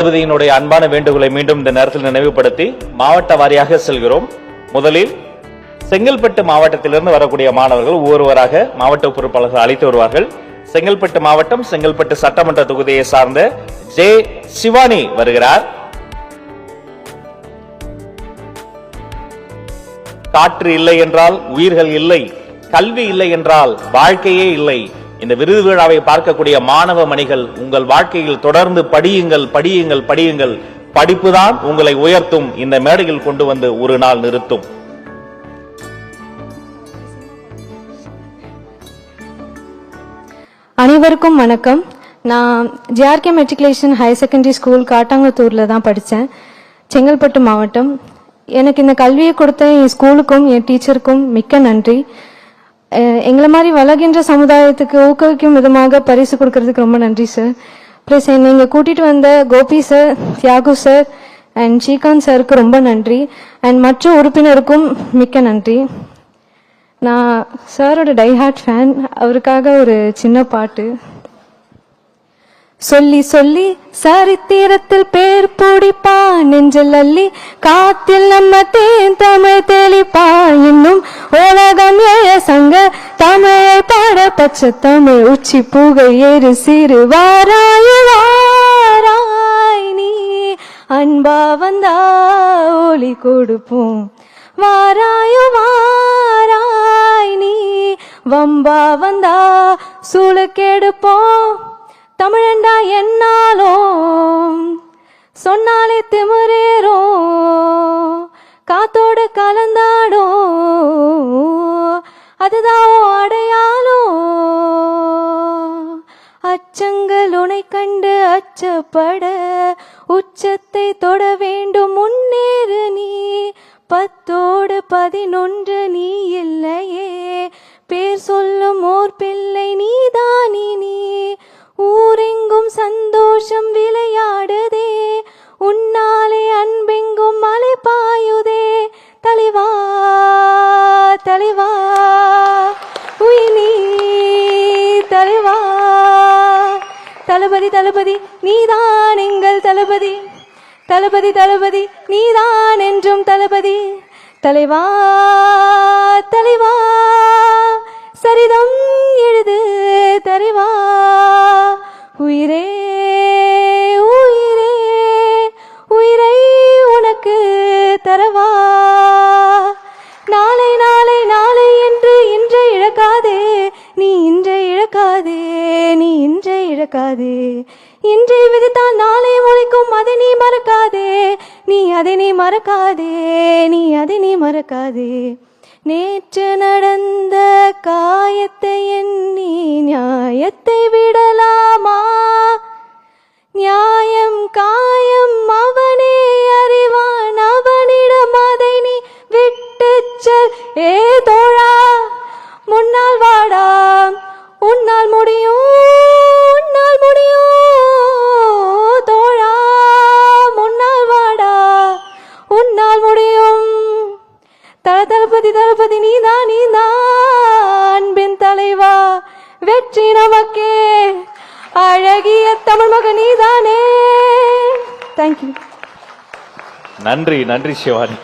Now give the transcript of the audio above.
ஜனாதிபதியினுடைய அன்பான வேண்டுகோளை மீண்டும் இந்த நேரத்தில் நினைவுபடுத்தி மாவட்ட வாரியாக செல்கிறோம். முதலில் செங்கல்பட்டு மாவட்டத்திலிருந்து வரக்கூடிய மாணவர்கள் ஒவ்வொருவராக மாவட்ட பொறுப்பாளர்கள் அழைத்து வருவார்கள். செங்கல்பட்டு மாவட்டம் செங்கல்பட்டு சட்டமன்ற தொகுதியை சார்ந்த ஜே சிவானி வருகிறார். காற்று இல்லை என்றால் உயிர்கள் இல்லை கல்வி இல்லை என்றால் வாழ்க்கையே இல்லை. இந்த விருது விழாவை பார்க்கக்கூடிய மாணவ மணிகள் உங்கள் வாழ்க்கையில் தொடர்ந்து படியுங்கள் படியுங்கள் படியுங்கள். படிப்புதான் உங்களை உயர்த்தும். இந்த மேடையில் கொண்டு வந்து ஒரு நாள் நிறுத்தும். அனைவருக்கும் வணக்கம். நான் GRK matriculation higher secondary school காட்டாங்கத்தூரில் தான் படித்தேன் செங்கல்பட்டு மாவட்டம். எனக்கு இந்த கல்வியை கொடுத்த என் ஸ்கூலுக்கும் என் டீச்சருக்கும் மிக்க நன்றி. எங்களை மாதிரி வளர்கின்ற சமுதாயத்துக்கு ஊக்குவிக்கும் விதமாக பரிசு கொடுக்கறதுக்கு ரொம்ப நன்றி சார் ப்ளஸ் என்னை இங்கே கூட்டிகிட்டு வந்த Gopi sir Thiyagu sir and Srikanth சாருக்கு ரொம்ப நன்றி. அண்ட் மற்ற உறுப்பினருக்கும் மிக்க நன்றி. நான் சாரோட டைஹார்ட் ஃபேன் அவருக்காக ஒரு சின்ன பாட்டு. சொல்லி சொல்லி சரித்திரத்தில் பேர் பிடிப்பா நெஞ்சில் அள்ளி காத்தில் நம்ம தேன் தமிழ் தெளிப்பா இன்னும் பாட தமிழ் உச்சி புகை ஏறு சிறு வாராய் வாராய் நீ. அன்பா வந்தா ஒளி கொடுப்போம். வாராயோ வாராய் நீ. வம்பா வந்தா சூளுக்கெடுப்போம் தமிழண்டா என்னாலும் சொன்னாலே திமிரேறும். காத்தோடு கலந்தாடும். அதுதான் ஆட அச்சங்கள் உனை கண்டு அச்சப்பட உச்சத்தை தொட வேண்டும் முன்னேறு நீ. பத்தோடு பதினொன்று நீ இல்லையே. பேர் சொல்லும் ஓர் பிள்ளை நீ தளபதி தளபதி நீதான் எங்கள் தளபதி. தளபதி தளபதி நீதான் என்றும் தளபதி. தலைவா தலைவா சரிதம் எழுது தருவா. உயிரே உயிரே உயிரை உனக்கு தரவா. நாளை நாளை நாளை என்று இன்று இழக்காதே நீ இழக்காதே நீ இன்றை இன்றை விதித்தால் நாளை ஒழிக்கும் அதை நீ மறக்காதே. நீ அதை நீ மறக்காதே. நீ அதை நீ மறக்காதே. நேற்று நடந்த காயத்தை எண்ணி நியாயத்தை விடலாம். தமிழ் மக நீதானே. தேங்க்யூ நன்றி நன்றி சிவானி.